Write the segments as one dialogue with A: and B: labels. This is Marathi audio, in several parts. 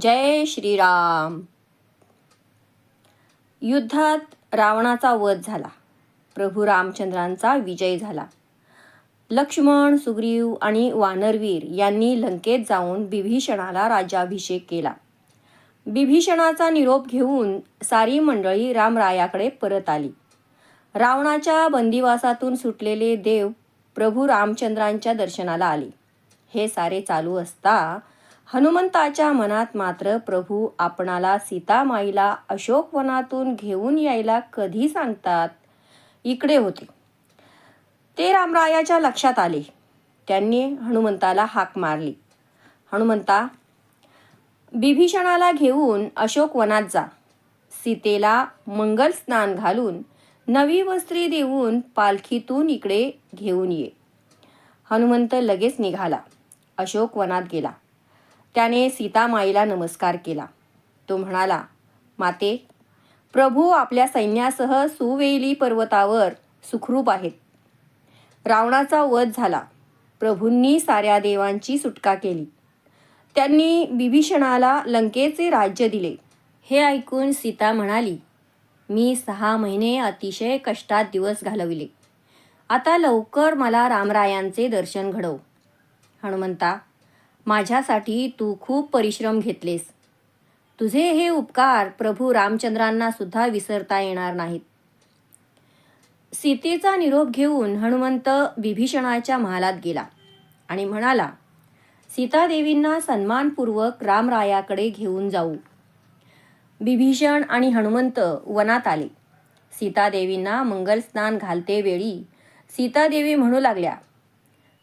A: जय श्रीराम. युद्धात रावणाचा वध झाला. प्रभू रामचंद्रांचा विजय झाला. लक्ष्मण सुग्रीव आणि वानरवीर यांनी लंकेत जाऊन बिभीषणाला राज्याभिषेक केला. बिभीषणाचा निरोप घेऊन सारी मंडळी रामरायाकडे परत आली. रावणाच्या बंदिवासातून सुटलेले देव प्रभू रामचंद्रांच्या दर्शनाला आले. हे सारे चालू असता हनुमंताच्या मनात मात्र प्रभू आपणाला सीतामाईला अशोकवनातून घेऊन यायला कधी सांगतात? इकडे होते. ते रामरायाच्या लक्षात आले. त्यांनी हनुमंताला हाक मारली. हनुमंता बिभीषणाला घेऊन अशोकवनात जा. सीतेला मंगल स्नान घालून नवी वस्त्री देऊन पालखीतून इकडे घेऊन ये. हनुमंत लगेच निघाला. अशोकवनात गेला. त्याने सीतामाईला नमस्कार केला. तो म्हणाला माते प्रभू आपल्या सैन्यासह सुवेली पर्वतावर सुखरूप आहेत. रावणाचा वध झाला. प्रभूंनी साऱ्या देवांची सुटका केली. त्यांनी बिभीषणाला लंकेचे राज्य दिले. हे ऐकून सीता म्हणाली मी सहा महिने अतिशय कष्टात दिवस घालविले. आता लवकर मला रामरायांचे दर्शन घडव. हनुमंता माझ्यासाठी तू खूप परिश्रम घेतलेस. तुझे हे उपकार प्रभू रामचंद्रांना सुद्धा विसरता येणार नाहीत. सीतेचा निरोप घेऊन हनुमंत विभीषणाच्या महालात गेला आणि म्हणाला सीतादेवींना सन्मानपूर्वक रामरायाकडे घेऊन जाऊ. बिभीषण आणि हनुमंत वनात आले. सीतादेवींना मंगलस्नान घालते वेळी सीतादेवी म्हणू लागल्या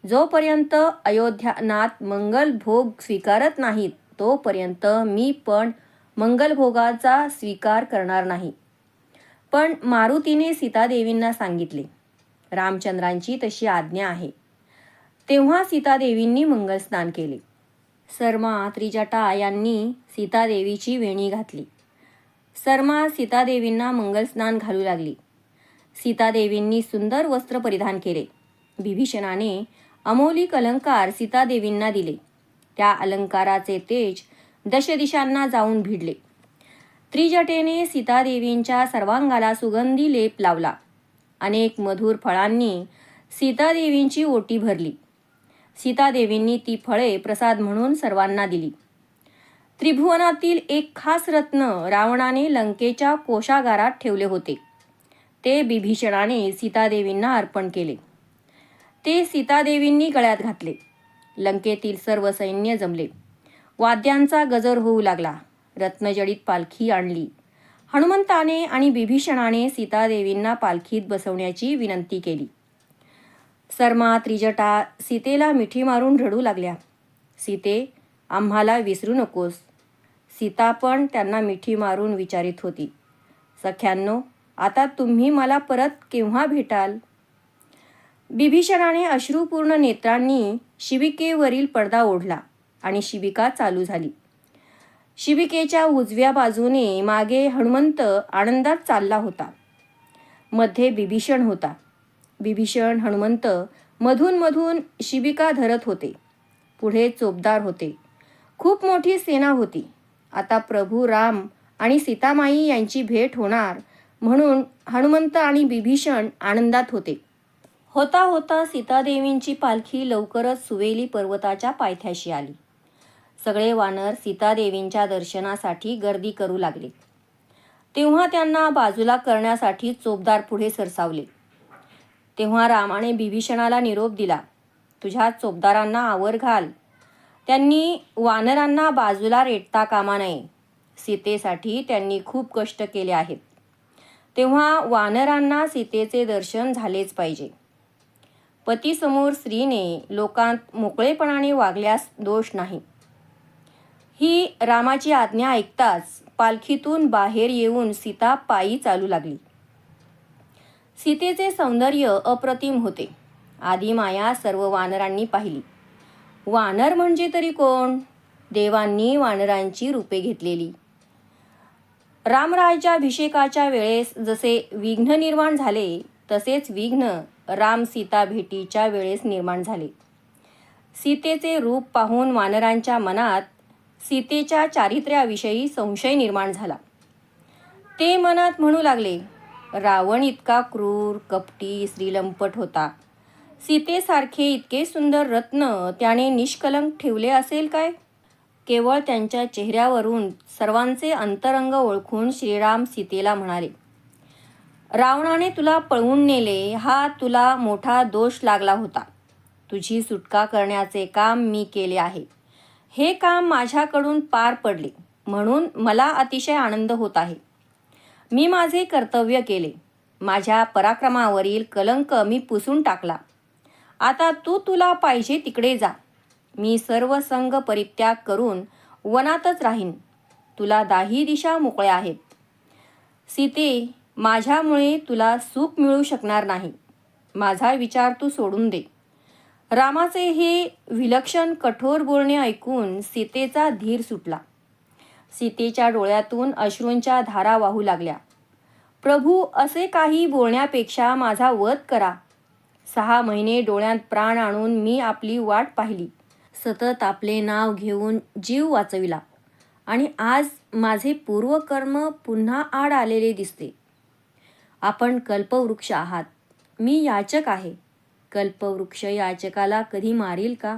A: जोपर्यंत अयोध्यानाथ मंगल भोग स्वीकारत नाहीत तोपर्यंत मी पण मंगलभोगाचा स्वीकार करणार नाही. पण मारुतीने सीतादेवींना सांगितले रामचंद्रांची तशी आज्ञा आहे. तेव्हा सीतादेवींनी मंगलस्नान केले. सर्मा त्रिजटा यांनी सीतादेवीची वेणी घातली. सर्मा सीतादेवींना मंगलस्नान घालू लागली. सीतादेवींनी सुंदर वस्त्र परिधान केले. बिभीषणाने अमोलिक अलंकार सीतादेवींना दिले. त्या अलंकाराचे तेज दशदिशांना जाऊन भिडले. त्रिजटेने सीतादेवींच्या सर्वांगाला सुगंधी लेप लावला. अनेक मधुर फळांनी सीतादेवींची ओटी भरली. सीतादेवींनी ती फळे प्रसाद म्हणून सर्वांना दिली. त्रिभुवनातील एक खास रत्न रावणाने लंकेच्या कोशागारात ठेवले होते. ते बिभीषणाने सीतादेवींना अर्पण केले. ते सीतादेवींनी गळ्यात घातले. लंकेतील सर्व सैन्य जमले. वाद्यांचा गजर होऊ लागला. रत्नजडीत पालखी आणली. हनुमंताने आणि बिभीषणाने सीतादेवींना पालखीत बसवण्याची विनंती केली. सर्मा त्रिजटा सीतेला मिठी मारून रडू लागल्या. सीते आम्हाला विसरू नकोस. सीता पण त्यांना मिठी मारून विचारित होती. सख्यांनो आता तुम्ही मला परत केव्हा भेटाल? बिभीषणाने अश्रूपूर्ण नेत्रांनी शिबिकेवरील पडदा ओढला आणि शिबिका चालू झाली. शिबिकेच्या उजव्या बाजूने मागे हनुमंत आनंदात चालला होता. मध्ये बिभीषण होता. बिभीषण हनुमंत मधून मधून शिबिका धरत होते. पुढे चोपदार होते. खूप मोठी सेना होती. आता प्रभू राम आणि सीतामाई यांची भेट होणार म्हणून हनुमंत आणि बिभीषण आनंदात होते. होता होता सीतादेवींची पालखी लवकरच सुवेली पर्वताच्या पायथ्याशी आली. सगळे वानर सीतादेवींच्या दर्शनासाठी गर्दी करू लागले. तेव्हा त्यांना बाजूला करण्यासाठी चोपदार पुढे सरसावले. तेव्हा रामाने बिभीषणाला निरोप दिला तुझ्या चोपदारांना आवर घाल. त्यांनी वानरांना बाजूला रेटता कामा नये. सीतेसाठी त्यांनी खूप कष्ट केले आहेत. तेव्हा वानरांना सीतेचे दर्शन झालेच पाहिजे. पतीसमोर स्त्रीने लोकांत मोकळेपणाने वागल्यास दोष नाही. ही रामाची आज्ञा ऐकताच पालखीतून बाहेर येऊन सीता पायी चालू लागली. सीतेचे सौंदर्य अप्रतिम होते. आधी माया सर्व वानरांनी पाहिली. वानर म्हणजे तरी कोण? देवांनी वानरांची रूपे घेतलेली. रामराज्याभिषेकाच्या वेळेस जसे विघ्न निर्माण झाले तसेच विघ्न राम सीता भेटीच्या वेळेस निर्माण झाले. सीतेचे रूप पाहून वानरांच्या मनात सीतेच्या चारित्र्याविषयी संशय निर्माण झाला. ते मनात म्हणू लागले रावण इतका क्रूर कपटी श्रीलंपट होता. सीतेसारखे इतके सुंदर रत्न त्याने निष्कलंक ठेवले असेल काय? केवळ त्यांच्या चेहऱ्यावरून सर्वांचे अंतरंग ओळखून श्रीराम सीतेला म्हणाले रावणाने तुला पळवून नेले हा तुला मोठा दोष लागला होता. तुझी सुटका करण्याचे काम मी केले आहे. हे काम माझ्याकडून पार पडले म्हणून मला अतिशय आनंद होत आहे. मी माझे कर्तव्य केले. माझ्या पराक्रमावरील कलंक मी पुसून टाकला. आता तू तुला पाहिजे तिकडे जा. मी सर्व संघ परित्याग करून वनातच राहीन. तुला दाही दिशा मोकळ्या आहेत. सीते माझ्यामुळे तुला सुख मिळू शकणार नाही. माझा विचार तू सोडून दे. रामाचे हे विलक्षण कठोर बोलणे ऐकून सीतेचा धीर सुटला. सीतेच्या डोळ्यातून अश्रूंच्या धारा वाहू लागल्या. प्रभू असे काही बोलण्यापेक्षा माझा वध करा. सहा महिने डोळ्यात प्राण आणून मी आपली वाट पाहिली. सतत आपले नाव घेऊन जीव वाचविला. आणि आज माझे पूर्वकर्म पुन्हा आड आलेले दिसते. आपण कल्पवृक्ष आहात. मी याचक आहे. कल्पवृक्ष याचकाला कधी मारील का?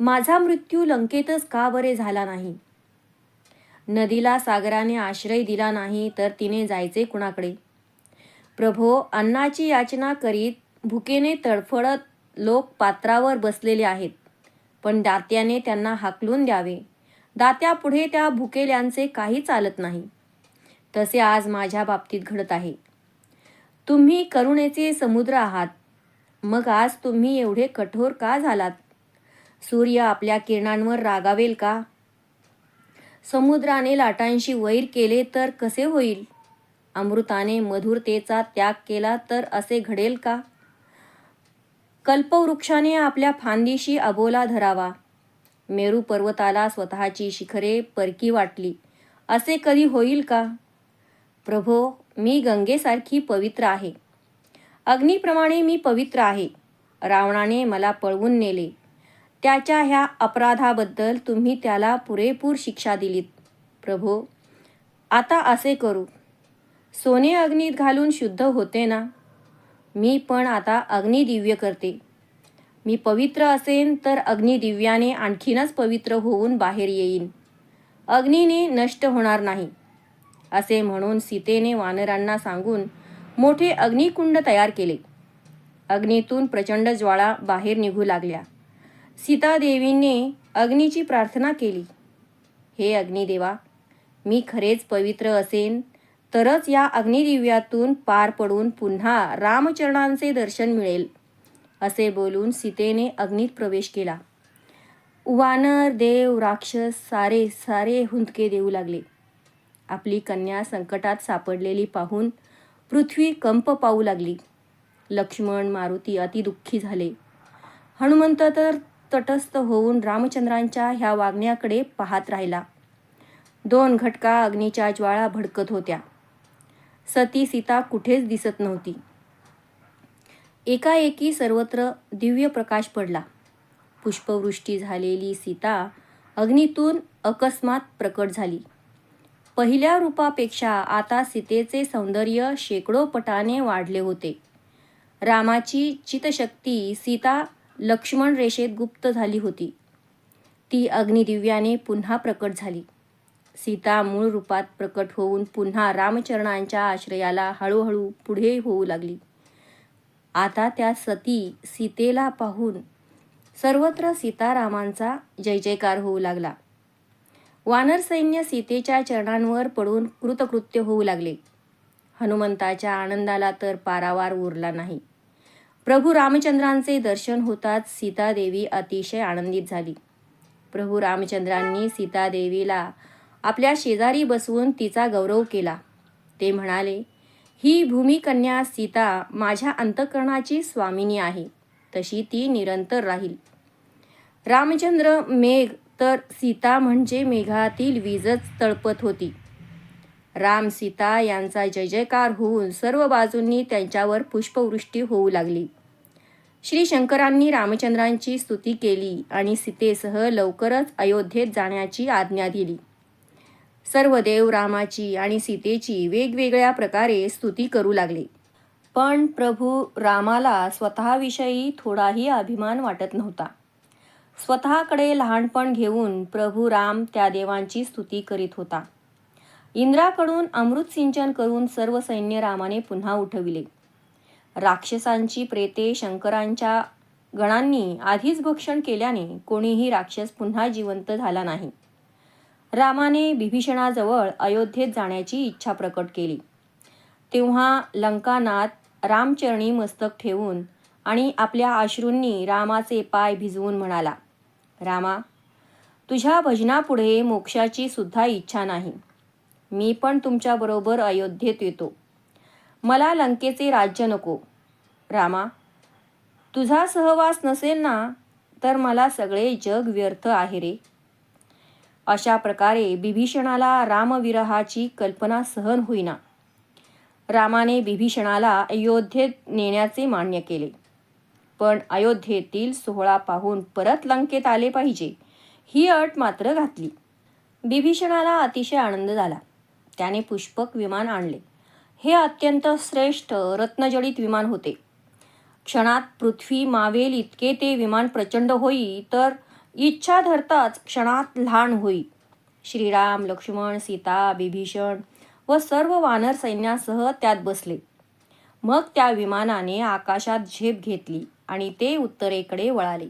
A: माझा मृत्यू लंकेतच का बरे झाला नाही? नदीला सागराने आश्रय दिला नाही तर तिने जायचे कुणाकडे? प्रभो अन्नाची याचना करीत भुकेने तडफडत लोक पात्रावर बसलेले आहेत. पण दात्याने त्यांना हाकलून द्यावे. दात्यापुढे त्या भुकेल्यांचे काही चालत नाही. तसे आज माझ्या बाबतीत घडत आहे. तुम्ही करुणेचे समुद्र आहात. मग आज तुम्ही एवढे कठोर का झालात? सूर्य आपल्या किरणांवर रागावेल का? समुद्राने लाटांशी वैर केले तर कसे होईल? अमृताने मधुरतेचा त्याग केला तर असे घडेल का? कल्पवृक्षाने आपल्या फांदीशी अबोला धरावा. मेरू पर्वताला स्वतःची शिखरे परकी वाटली. असे कधी होईल का? प्रभो मी गंगेसारखी पवित्र आहे. अग्नीप्रमाणे मी पवित्र आहे. रावणाने मला पळवून नेले. त्याच्या ह्या अपराधाबद्दल तुम्ही त्याला पुरेपूर शिक्षा दिलीत. प्रभो आता असे करू. सोने अग्नीत घालून शुद्ध होते ना? मी पण आता अग्निदिव्य करते. मी पवित्र असेन तर अग्निदिव्याने आणखीनच पवित्र होऊन बाहेर येईन. अग्नीने नष्ट होणार नाही. असे म्हणून सीतेने वानरांना सांगून मोठे अग्निकुंड तयार केले. अग्नीतून प्रचंड ज्वाळा बाहेर निघू लागल्या. सीतादेवीने अग्नीची प्रार्थना केली. हे अग्निदेवा मी खरेच पवित्र असेन तरच या अग्निदिव्यातून पार पडून पुन्हा रामचरणांचे दर्शन मिळेल असे बोलून सीतेने अग्नीत प्रवेश केला. वानर देव राक्षस सारे सारे हुंदके देऊ लागले. आपली कन्या संकटात सापडलेली पाहून पृथ्वी कंप पाहू लागली. लक्ष्मण मारुती अतिदुःखी झाले. हनुमंत तर तटस्थ होऊन रामचंद्रांच्या ह्या वागण्याकडे पाहत राहिला. दोन घटका अग्नीच्या ज्वाळा भडकत होत्या. सती सीता कुठेच दिसत नव्हती. एकाएकी सर्वत्र दिव्य प्रकाश पडला. पुष्पवृष्टी झालेली सीता अग्नीतून अकस्मात प्रकट झाली. पहिल्या रूपापेक्षा आता सीतेचे सौंदर्य शेकडो पटाने वाढले होते. रामाची चितशक्ती सीता लक्ष्मण रेषेत गुप्त झाली होती. ती अग्निदिव्याने पुन्हा प्रकट झाली. सीता मूळ रूपात प्रकट होऊन पुन्हा रामचरणांच्या आश्रयाला हळूहळू पुढे होऊ लागली. आता त्या सती सीतेला पाहून सर्वत्र सीतारामांचा जय जयकार होऊ लागला. वानर सैन्य सीतेच्या चरणांवर पडून कृतकृत्य होऊ लागले. हनुमंताच्या आनंदाला तर पारावार उरला नाही. प्रभू रामचंद्रांचे दर्शन होताच सीतादेवी अतिशय आनंदित झाली. प्रभू रामचंद्रांनी सीतादेवीला आपल्या शेजारी बसवून तिचा गौरव केला. ते म्हणाले ही भूमिकन्या सीता माझ्या अंतकरणाची स्वामिनी आहे. तशी ती निरंतर राहील. रामचंद्र मेघ तर सीता म्हणजे मेघातील वीजच तळपत होती. राम सीता यांचा जय जयकार होऊन सर्व बाजूंनी त्यांच्यावर पुष्पवृष्टी होऊ लागली. श्री शंकरांनी रामचंद्रांची स्तुती केली आणि सीतेसह लवकरच अयोध्येत जाण्याची आज्ञा दिली. सर्व देव रामाची आणि सीतेची वेगवेगळ्या प्रकारे स्तुती करू लागले. पण प्रभू रामाला स्वतःविषयी थोडाही अभिमान वाटत नव्हता. स्वतःकडे लहानपण घेऊन प्रभू राम त्या देवांची स्तुती करीत होता. इंद्राकडून अमृत सिंचन करून सर्व सैन्य रामाने पुन्हा उठविले. राक्षसांची प्रेते शंकरांच्या गणांनी आधीच भक्षण केल्याने कोणीही राक्षस पुन्हा जिवंत झाला नाही. रामाने बिभीषणाजवळ अयोध्येत जाण्याची इच्छा प्रकट केली. तेव्हा लंकानाथ रामचरणी मस्तक ठेवून आणि आपल्या अश्रूंनी रामाचे पाय भिजवून म्हणाला रामा तुझ्या भजनापुढे मोक्षाची सुद्धा इच्छा नाही. मी पण तुमच्याबरोबर अयोध्येत येतो. मला लंकेचे राज्य नको. रामा तुझा सहवास नसेल ना तर मला सगळे जग व्यर्थ आहे रे. अशा प्रकारे बिभीषणाला रामविरहाची कल्पना सहन होईना. रामाने बिभीषणाला अयोध्येत नेण्याचे मान्य केले. पण अयोध्येतील सोहळा पाहून परत लंकेत आले पाहिजे ही अट मात्र घातली. बिभीषणाला अतिशय आनंद झाला. त्याने पुष्पक विमान आणले. हे अत्यंत श्रेष्ठ रत्नजडित विमान होते. क्षणात पृथ्वी मावेल इतके ते विमान प्रचंड होई तर इच्छा धरताच क्षणात लहान होई. श्रीराम लक्ष्मण सीता बिभीषण व सर्व वानर सैन्यासह त्यात बसले. मग त्या विमानाने आकाशात झेप घेतली. आणि ते उत्तरेकडे वळाले.